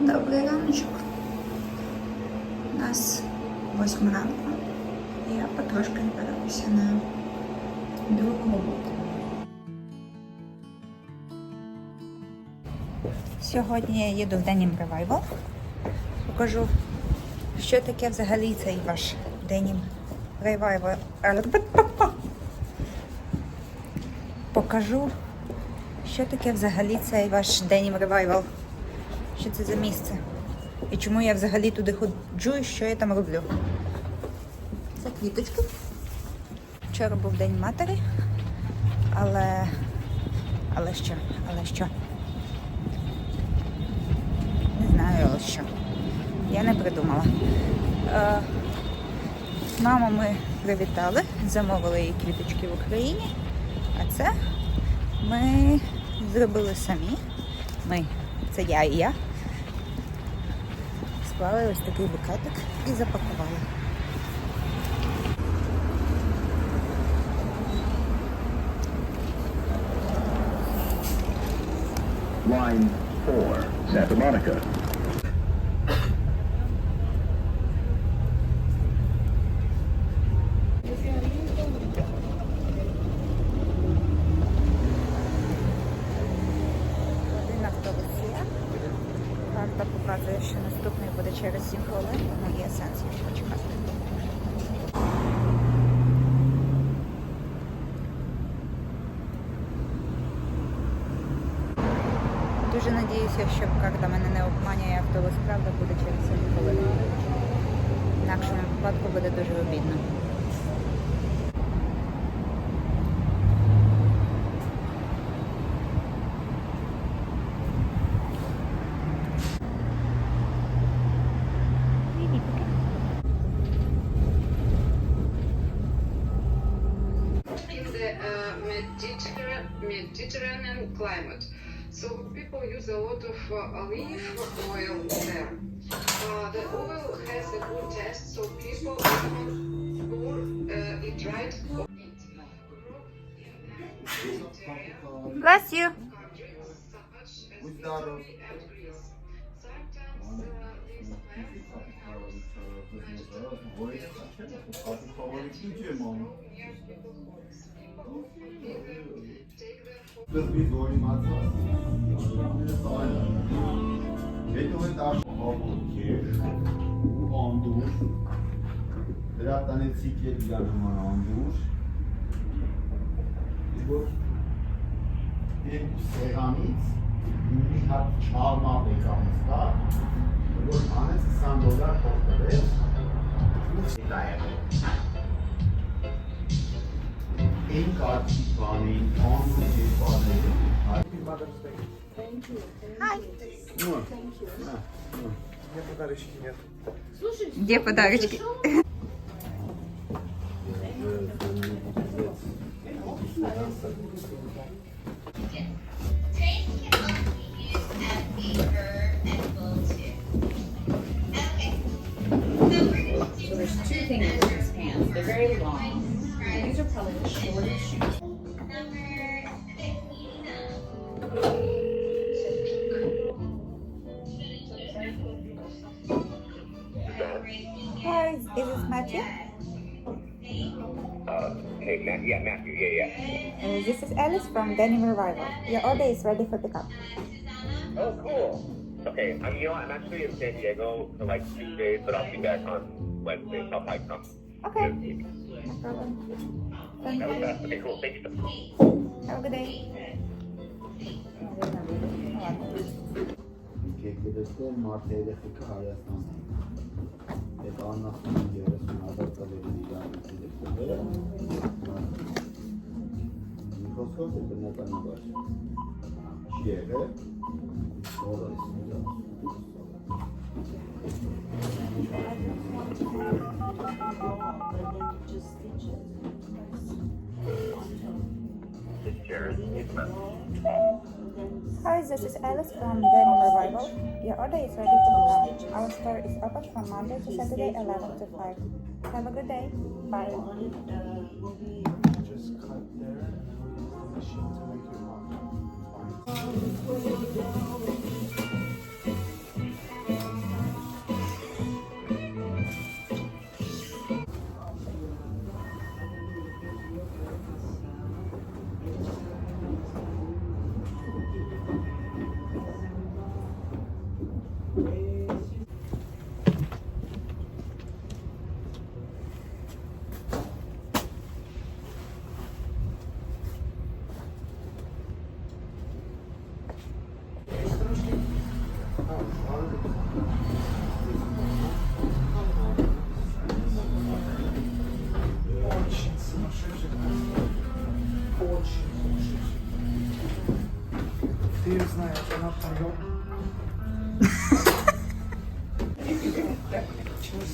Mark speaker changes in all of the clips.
Speaker 1: Добрий раночок. У нас восьма ранку. Я потрошки збираюся на другу роботу. Сьогодні я їду в Denim Revival. Покажу, що таке взагалі цей ваш Denim Revival. Покажу, що таке взагалі цей ваш Denim Revival. Що це за місце? І чому я взагалі туди ходжу і що я там роблю? Це квіточки. Вчора був День матері, але. Але що? Але що? Не знаю, але що. Я не придумала. Е, маму ми привітали, замовили їй квіточки в Україні, а це ми зробили самі. Ми, це я і я. Склали ось такий букетик і запакували.
Speaker 2: Line 4, Santa Monica.
Speaker 1: Один автобус є. Карта показує, що наступний буде через 7 хвилин, тому є сенс його почекати. Дуже надіюся, що карта мене не обманює, автобус правда буде через 7 хвилин. В інакшому випадку буде дуже обідно.
Speaker 3: Mediterranean, Mediterranean climate. So people use a lot of uh, olive oil there. Uh, the oil has a good taste, so people often pour uh, it right on it.
Speaker 1: Bless you!
Speaker 3: countries such as
Speaker 4: Das wieso ich mal Wenn du heute auch blockierst und durch, biraz tane siklet bir numara ondur. Bu bir seramit, bir hat çağırma mekanımızda Бурманець Сандодар Повторив. Вітаємо. Інкарці Пані, Онруджі Пані. Thank you. Thank you.
Speaker 5: Где подарочки нет?
Speaker 1: Слушайте, где подарочки?
Speaker 6: Very long. These are probably the shortest shoes.
Speaker 1: Hi, is this Matthew?
Speaker 2: Uh, hey, Matt, yeah, Matthew, yeah, yeah.
Speaker 1: Uh, this is Alice from Denim Revival. Your order is ready for pickup.
Speaker 2: Oh, cool. Okay, um, you know, I'm actually in San Diego for like two days, but I'll be back on Wednesday, so I'll probably come.
Speaker 1: Okay. No problem. Thank you.
Speaker 2: Okay, cool. Thank you.
Speaker 1: Have a good day.
Speaker 4: Ülkeklerisi Mart hedefi kararsan ve anlatılan yarısını adapta verildiği anlatılır. Böyle mi? Mikroskop ve ne kadar
Speaker 2: var? Şiire, orada isimler.
Speaker 1: Hi, this is Alice from Denim Revival. Your order is ready for pickup. Our store is open from Monday to Saturday, 11 to 5. Have a good day. Bye.
Speaker 5: Just cut there. To make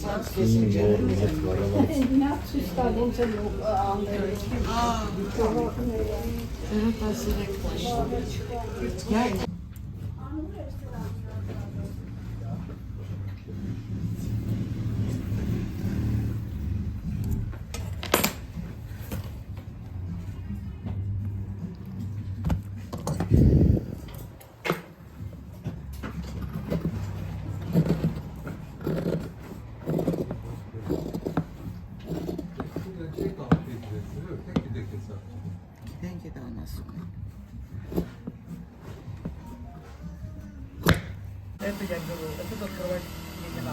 Speaker 5: Sans kesince. Yok anlayabilirim.
Speaker 7: Evet, ben size Gel,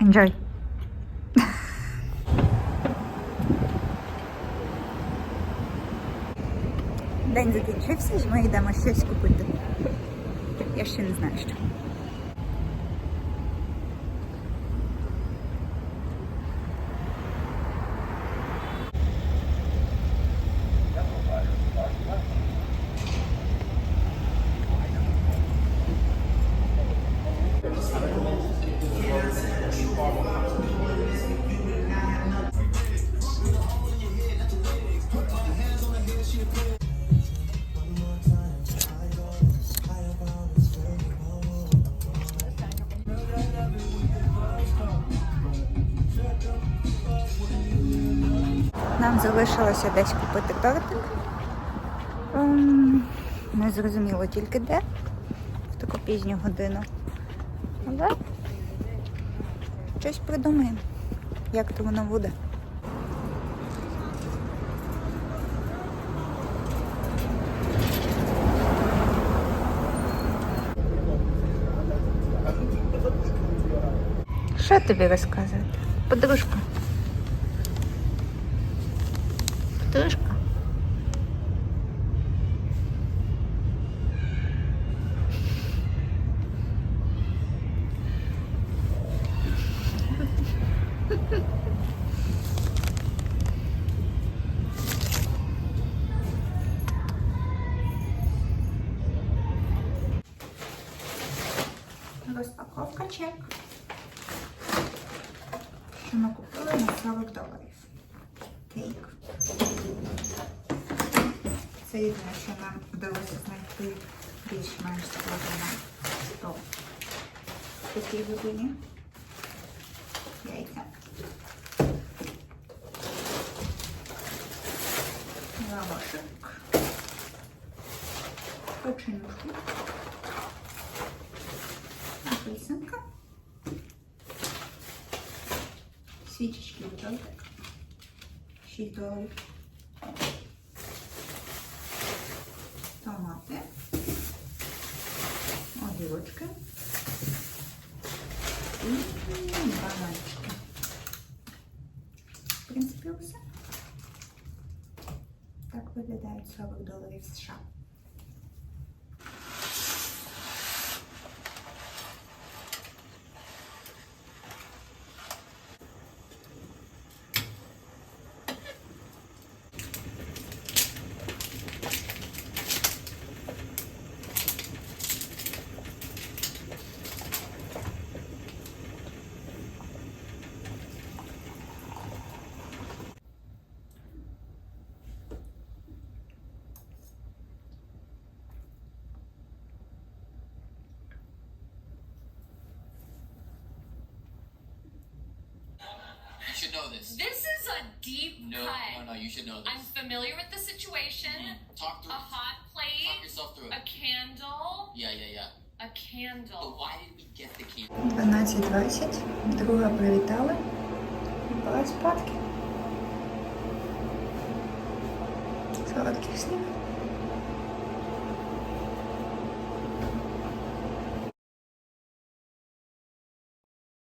Speaker 1: Enjoy. День закінчився і ми йдемо щось купити. Я ще не знаю що. Залишилося десь купити тортик. Ем, Не зрозуміло тільки де в таку пізню годину. Але щось придумаємо, як то воно буде. Що тобі розказувати? Подружка. Подружка. Розпаковка чек. Що ми на 40 доларів. Це єдине, що нам вдалося знайти більш-менш схоже на 100. Такі годині. Яйця. Лавашик. Печенюшки. Апельсинка. Свічечки бутылка. 6 доларів. Огірочки. І бананчики. В принципі, все. Так виглядають 40 доларів США.
Speaker 8: should know this.
Speaker 9: This is a deep
Speaker 8: No,
Speaker 9: cut.
Speaker 8: no, no, you should know this.
Speaker 9: I'm familiar with the situation.
Speaker 8: Talk through
Speaker 9: A
Speaker 8: it.
Speaker 9: hot
Speaker 8: Talk
Speaker 9: plate,
Speaker 8: yourself through
Speaker 9: a
Speaker 8: it.
Speaker 9: candle,
Speaker 8: Yeah, yeah, yeah.
Speaker 9: a
Speaker 8: But
Speaker 9: candle.
Speaker 8: why did we get the key?
Speaker 1: 12.20. Друга привітали. І пора спадки. Солодких снів.